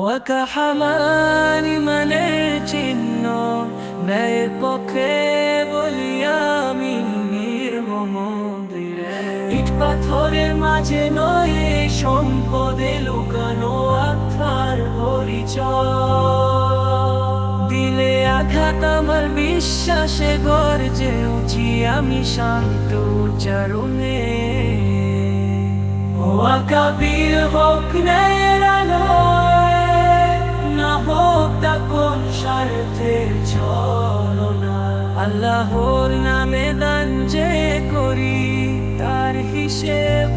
ওয়াকাহামানি মানে চিহ্ন। ন্যায়ের পক্ষে বলি আমি নির্মমন্দিরে ইট পাথরের মাঝে নয় সম্পদে লুকানো আত্মার পরিচয়। দিলে আঘাত আমার বিশ্বাসে গর্জে উঠি আমি শান্ত উচ্চারণে। ও আকাবির হোক ন্যায়ের আল্লাহর নামে দান যে করি, তার হিসেব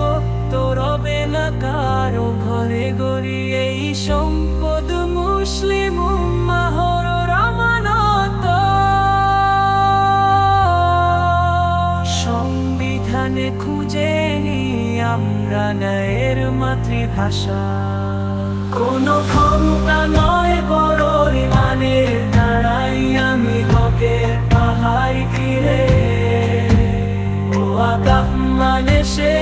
তো না কারও ঘরে গড়ি। এই সম্পদ মুসলিম সংবিধানে খুঁজে নি আমরা ন্যায়ের মাতৃভাষা। কোনো ক্ষমতা নয় মানে সে